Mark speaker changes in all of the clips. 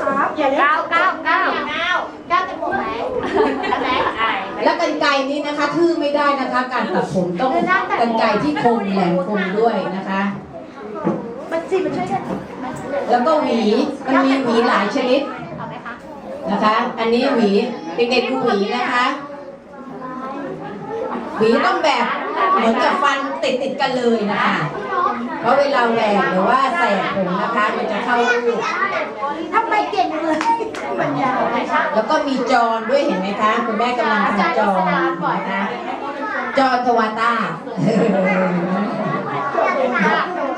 Speaker 1: ครับอย่าเล่น
Speaker 2: เก้าเก้าเก้าเก้าเก้าจะหมดไหมแล้วไหมไอ้
Speaker 3: และกันไกรนี้นะคะทื่อไม่ได้นะคะ การตัดผมต้องกันไกรที่คมแหลมคมด้วยนะคะ
Speaker 1: มันสิมันช่วยกัน
Speaker 3: แล้วก็หวีมันมีหวีหลายชนิด
Speaker 2: เอาไหมคะ
Speaker 3: นะคะ อันนี้หวีเด็กๆดูหวีนะคะห วีต้องแบบเหมือนกับฟันติดติดๆกันเลยนะคะ เพราะเวลาแหวกหรือว่าแสกผมนะคะมันจะเข้ารูป
Speaker 1: ทำไมเก่งเลยมันยาว
Speaker 3: แล้วก็มีจอนด้วยเห็นไหมคะ คุณแม่กำลังทำจอนนะคะจอนทวาต้า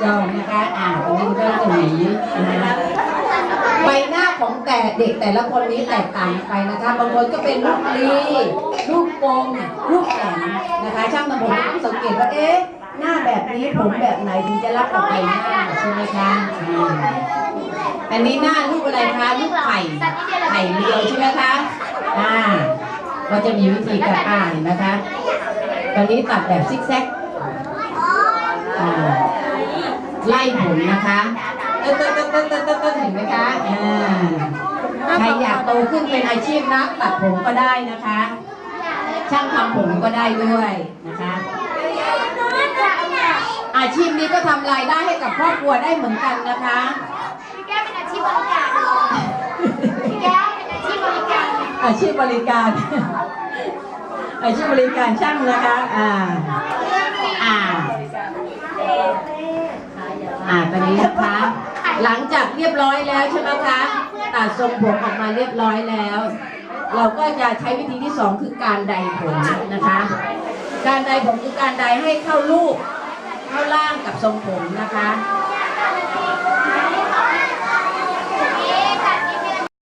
Speaker 3: จอนนะคะอ่าตรงนี้ก็จะหวีนะคะใบหน้าของแต่ เด็กแต่ละคนนี้แตกต่างไปนะคะ บางคนก็เป็นรูปลีรูปปงรูปแหลมนะคะ ช่างทำผมต้องสังเกตว่าเอ๊ะหน้าแบบนี้ผมแบบไหนถึงจะรับกับใบหน้าใช่ไหมคะอันนี้หน้ารูปอะไรคะรูปไข่ไข่เรียวใช่ไหมคะอ่าก็จะมีวิธีการอ่านนะคะ ตอนนี้ตัดแบบซิกแซกไล่ผมนะคะเต้นเต้นเต้นเต้นเต้นเต้เต้นเห็นไหมคะอ่า รอยากโตขึ้นเป็นอาชีพนักตัดผมก็ได้นะคะ ช่างทำผมก็ได้ด้วยนะคะ อาชีพนี้ก็ทำรายได้ให้กับครอบครัวได้เหมือนกันนะคะ
Speaker 2: พี่แก้เป็นอาชีพบริการพี่แก้เป็นอาชีพบริการ
Speaker 3: อาชีพบริการ อาชีพบริการช่างนะคะ อ่า อ่าอ่าตอนนี้นะคะ หลังจากเรียบร้อยแล้วใช่ไหมคะ ตัดทรงผมออกมาเรียบร้อยแล้ว เราก็จะใช้วิธีที่สองคือการใดผมนะคะ การใดผมคือการใดให้เข้ารูปเข้าล่างกับทรงผมนะคะ